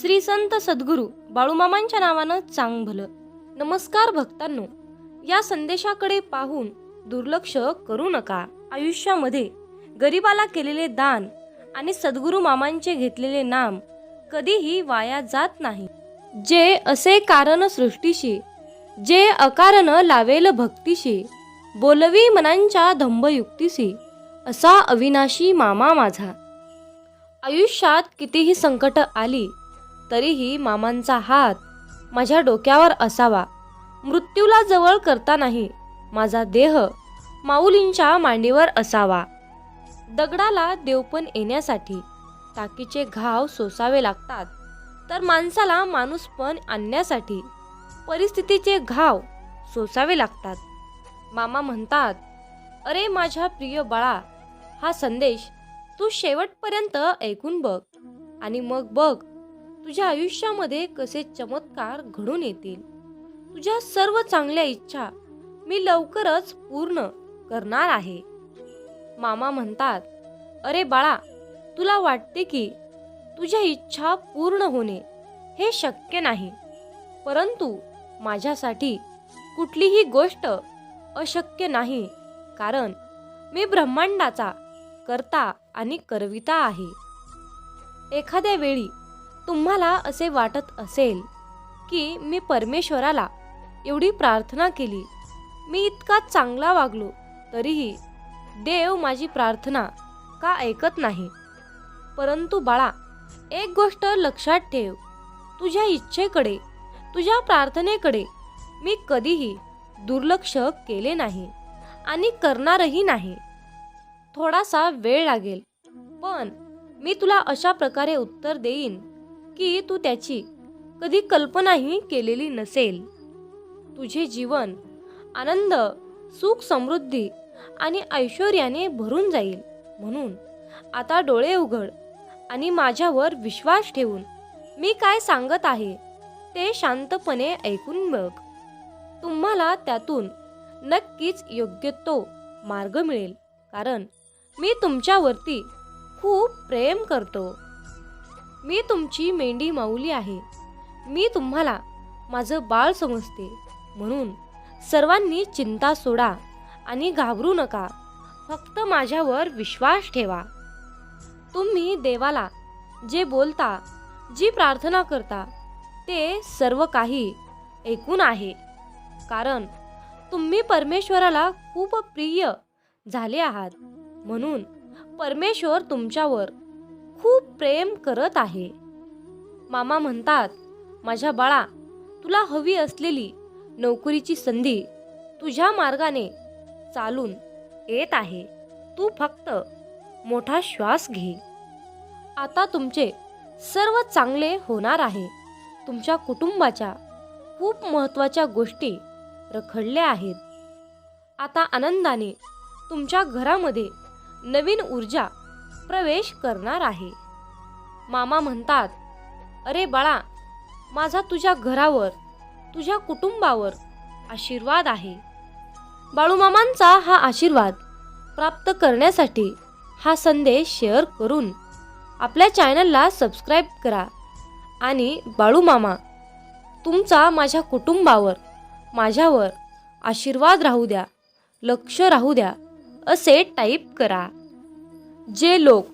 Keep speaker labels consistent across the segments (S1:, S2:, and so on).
S1: श्री संत सद्गुरू बाळूमामांच्या नावानं चांग भलं नमस्कार भक्तांनो. या संदेशाकडे पाहून दुर्लक्ष करू नका. आयुष्यामध्ये गरिबाला केलेले दान आणि सद्गुरू मामांचे घेतलेले नाम कधीही वाया जात नाही. जे असे कारण सृष्टीशी जे अकारण लावेल भक्तीशी बोलवी मनांच्या धंबयुक्तीशी असा अविनाशी मामा माझा. आयुष्यात कितीही संकट आली तरीही मामांचा हात माझ्या डोक्यावर असावा. मृत्यूला जवळ करतानाही माझा देह माऊलींच्या मांडीवर असावा. दगडाला देवपण येण्यासाठी टाकीचे घाव सोसावे लागतात. तर माणसाला माणूसपण आणण्यासाठी परिस्थितीचे घाव सोसावे लागतात. मामा म्हणतात अरे माझ्या प्रिय बाळा हा संदेश तू शेवटपर्यंत ऐकून बघ आणि मग बघ तुझ्या आयुष्यामध्ये कसे चमत्कार घडून येतील? तुझ्या सर्व चांगल्या इच्छा मी लवकरच पूर्ण करणार आहे. मामा म्हणतात अरे बाळा तुला वाटते की तुझ्या इच्छा पूर्ण होणे हे शक्य नाही. परंतु माझ्यासाठी कुठलीही गोष्ट अशक्य नाही कारण मी ब्रह्मांडाचा करता आणि करविता आहे. एखाद्या वेळी तुम्हाला असे वाटत असेल की मी परमेश्वराला एवढी प्रार्थना केली. मी इतका चांगला वागलो तरीही देव माझी प्रार्थना का ऐकत नाही? परंतु बाळा एक गोष्ट लक्षात ठेव. तुझ्या इच्छेकडे तुझ्या प्रार्थनेकडे मी कधीही दुर्लक्ष केले नाही आणि करणारही नाही. थोडासा वेळ लागेल पण मी तुला अशा प्रकारे उत्तर देईन. की तू त्याची कधी कल्पनाही केलेली नसेल. तुझे जीवन आनंद सुख समृद्धी आणि ऐश्वर्याने भरून जाईल म्हणून आता डोळे उघड आणि माझ्यावर विश्वास ठेवून मी काय सांगत आहे ते शांतपणे ऐकून बघ. तुम्हाला त्यातून नक्कीच योग्य तो मार्ग मिळेल कारण मी तुमच्यावरती खूप प्रेम करतो. मी तुमची मेंढी माऊली आहे. मी तुम्हाला माझं बाळ समजते. म्हणून सर्वांनी चिंता सोडा आणि घाबरू नका. फक्त माझ्यावर विश्वास ठेवा. तुम्ही देवाला जे बोलता जी प्रार्थना करता ते सर्व काही ऐकून आहे. कारण तुम्ही परमेश्वराला खूप प्रिय झाले आहात. म्हणून परमेश्वर तुमच्यावर खूप प्रेम करत आहे. मामा म्हणतात माझ्या बाळा तुला हवी असलेली नोकरीची संधी तुझ्या मार्गाने चालून येत आहे. तू फक्त मोठा श्वास घे. आता तुमचे सर्व चांगले होणार आहे. तुमच्या कुटुंबाच्या खूप महत्त्वाच्या गोष्टी रखडल्या आहेत. आता आनंदाने तुमच्या घरामध्ये नवीन ऊर्जा प्रवेश करणार आहे. मामा म्हणतात अरे बाळा माझा तुझ्या घरावर तुझ्या कुटुंबावर आशीर्वाद आहे. बाळूमामांचा हा आशीर्वाद प्राप्त करण्यासाठी हा संदेश शेअर करून आपल्या चॅनलला सबस्क्राईब करा आणि बाळूमामा तुमचा माझ्या कुटुंबावर माझ्यावर आशीर्वाद राहू द्या लक्ष राहू द्या असे टाईप करा. जे लोक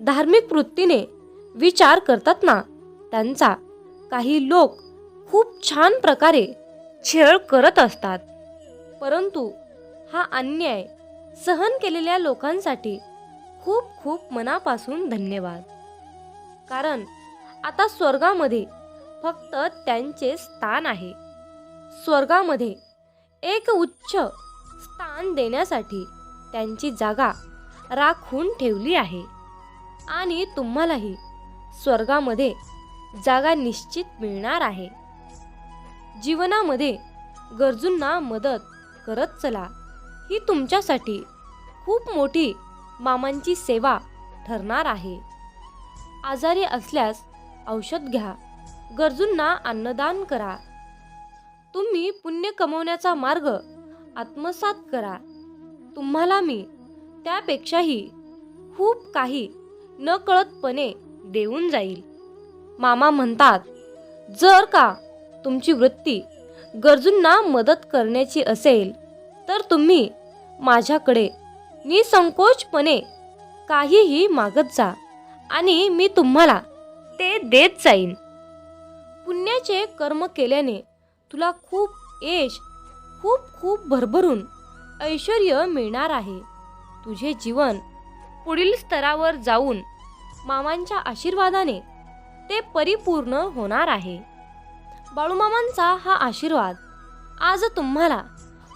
S1: धार्मिक वृत्तीने विचार करतात ना त्यांचा काही लोक खूप छान प्रकारे छेळ करत असतात. परंतु हा अन्याय सहन केलेल्या लोकांसाठी खूप खूप मनापासून धन्यवाद. कारण आता स्वर्गामध्ये फक्त त्यांचे स्थान आहे. स्वर्गामध्ये एक उच्च स्थान देण्यासाठी त्यांची जागा राखून ठेवली आहे. आणि तुम्हालाही स्वर्गामध्ये जागा निश्चित मिळणार आहे. जीवनामध्ये गरजूंना मदत करत चला. ही तुमच्यासाठी खूप मोठी मामांची सेवा ठरणार आहे. आजारी असल्यास औषध घ्या. गरजूंना अन्नदान करा. तुम्ही पुण्य कमवण्याचा मार्ग आत्मसात करा. तुम्हाला मी त्यापेक्षाही खूप काही नकळतपणे देऊन जाईल. मामा म्हणतात जर का तुमची वृत्ती गरजूंना मदत करण्याची असेल तर तुम्ही माझ्याकडे निसंकोचपणे काहीही मागत जा आणि मी तुम्हाला ते देत जाईन. पुण्याचे कर्म केल्याने तुला खूप यश खूप खूप भरभरून ऐश्वर मिळणार आहे. तुझे जीवन पुढील स्तरावर जाऊन मामांच्या आशीर्वादाने ते परिपूर्ण होणार आहे. बाळूमामांचा हा आशीर्वाद आज तुम्हाला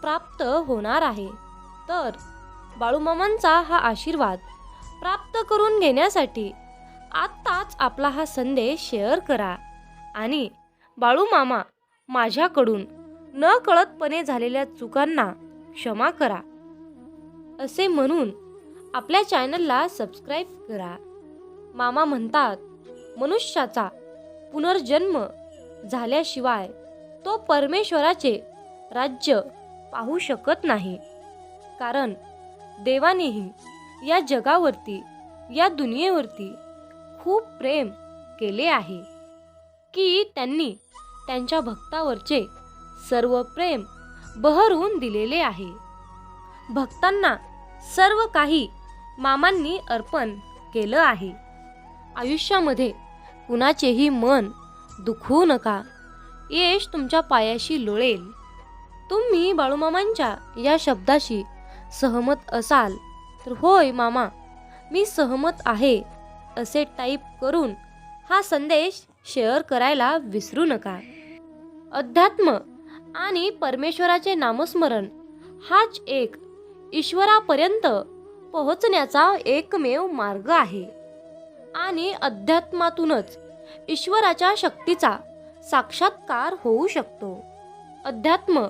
S1: प्राप्त होणार आहे. तर बाळूमामांचा हा आशीर्वाद प्राप्त करून घेण्यासाठी आत्ताच आपला हा संदेश शेअर करा आणि बाळूमामा माझ्याकडून न कळतपणे झालेल्या चुकांना क्षमा करा. असे म्हणून आपल्या चॅनलला सबस्क्राईब करा. मामा म्हणतात मनुष्याचा पुनर्जन्म झाल्याशिवाय तो परमेश्वराचे राज्य पाहू शकत नाही. कारण देवानेही या जगावरती या दुनियेवरती खूप प्रेम केले आहे की त्यांनी त्यांच्या भक्तावरचे सर्व प्रेम बहरून दिलेले आहे. भक्तांना सर्व काही मामांनी अर्पण केलं आहे. आयुष्यामध्ये कुणाचेही मन दुखवू नका. यश तुमच्या पायाशी लोळेल. तुम्ही बाळूमामांच्या या शब्दाशी सहमत असाल तर होय मामा मी सहमत आहे असे टाईप करून हा संदेश शेअर करायला विसरू नका. अध्यात्म आणि परमेश्वराचे नामस्मरण हाच एक ईश्वरापर्यंत पोहोचण्याचा एकमेव मार्ग आहे. आणि अध्यात्मातूनच ईश्वराच्या शक्तीचा साक्षात्कार होऊ शकतो. अध्यात्म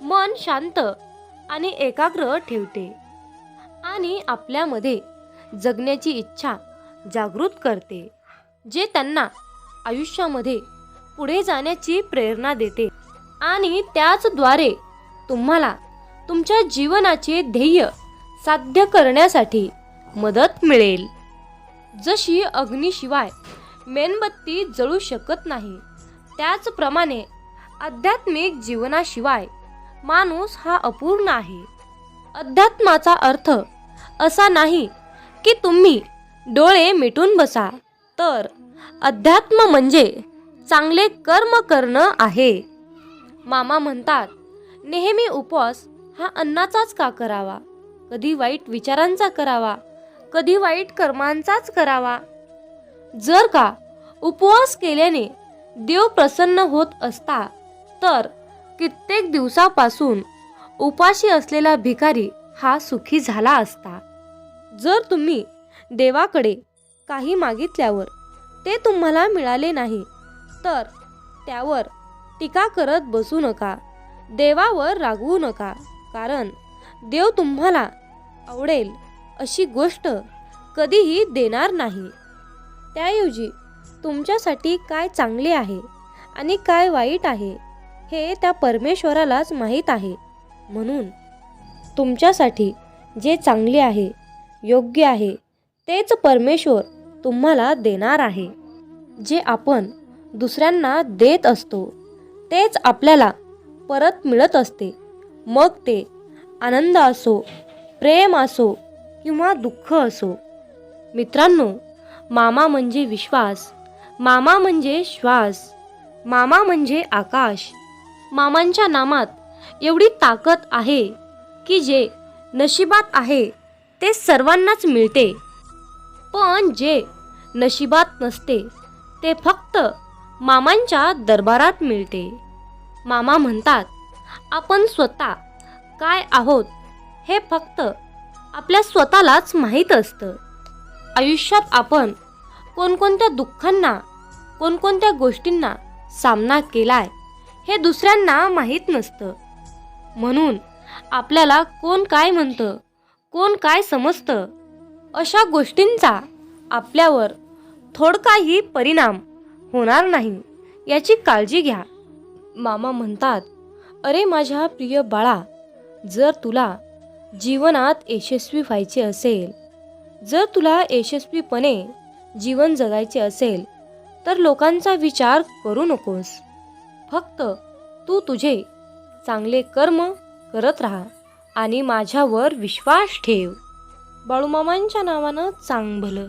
S1: मन शांत आणि एकाग्र ठेवते आणि आपल्यामध्ये जगण्याची इच्छा जागृत करते जे त्यांना आयुष्यामध्ये पुढे जाण्याची प्रेरणा देते. आणि त्याचद्वारे तुम्हाला तुमच्या जीवनाचे ध्येय साध्य करण्यासाठी मदत मिळेल. जशी अग्नीशिवाय मेणबत्ती जळू शकत नाही त्याचप्रमाणे आध्यात्मिक जीवनाशिवाय माणूस हा अपूर्ण आहे. अध्यात्माचा अर्थ असा नाही की तुम्ही डोळे मिटून बसा तर अध्यात्म म्हणजे चांगले कर्म करणं आहे. मामा म्हणतात नेहमी उपवास हा अन्नाचाच का करावा? कधी वाईट विचारांचा करावा? कधी वाईट कर्मांचाच करावा? जर का उपवास केल्याने देव प्रसन्न होत असता तर कित्येक दिवसापासून उपाशी असलेला भिकारी हा सुखी झाला असता. जर तुम्ही देवाकडे काही मागितल्यावर ते तुम्हाला मिळाले नाही तर त्यावर टीका करत बसू नका देवावर रागवू नका. कारण देव तुम्हाला आवडेल अशी गोष्ट कधीही देणार नाही. त्याऐवजी तुमच्यासाठी काय चांगले आहे आणि काय वाईट आहे हे त्या परमेश्वरालाच माहीत आहे. म्हणून तुमच्यासाठी जे चांगले आहे योग्य आहे तेच परमेश्वर तुम्हाला देणार आहे. जे आपण दुसऱ्यांना देत असतो तेच आपल्याला परत मिळत असते. मग ते आनंद असो प्रेम असो किंवा दुःख असो. मित्रांनो मामा म्हणजे विश्वास मामा म्हणजे श्वास मामा म्हणजे आकाश. मामांच्या नामात एवढी ताकद आहे की जे नशिबात आहे ते सर्वांनाच मिळते. पण जे नशिबात नसते ते फक्त मामांच्या दरबारात मिळते. मामा म्हणतात आपण स्वतः काय आहोत हे फक्त आपल्या स्वतःलाच माहीत असतं. आयुष्यात आपण कोणकोणत्या दुःखांना कोणकोणत्या गोष्टींना सामना केलाय हे दुसऱ्यांना माहीत नसतं. म्हणून आपल्याला कोण काय म्हणतं कोण काय समजतं अशा गोष्टींचा आपल्यावर थोडकाही परिणाम होणार नाही याची काळजी घ्या. मामा म्हणतात अरे माझ्या प्रिय बाळा जर तुला जीवनात यशस्वी व्हायचे असेल जर तुला यशस्वीपणे जीवन जगायचे असेल तर लोकांचा विचार करू नकोस. फक्त तू तुझे चांगले कर्म करत राहा आणि माझ्यावर विश्वास ठेव. बाळूमामांच्या नावानं चांग भलं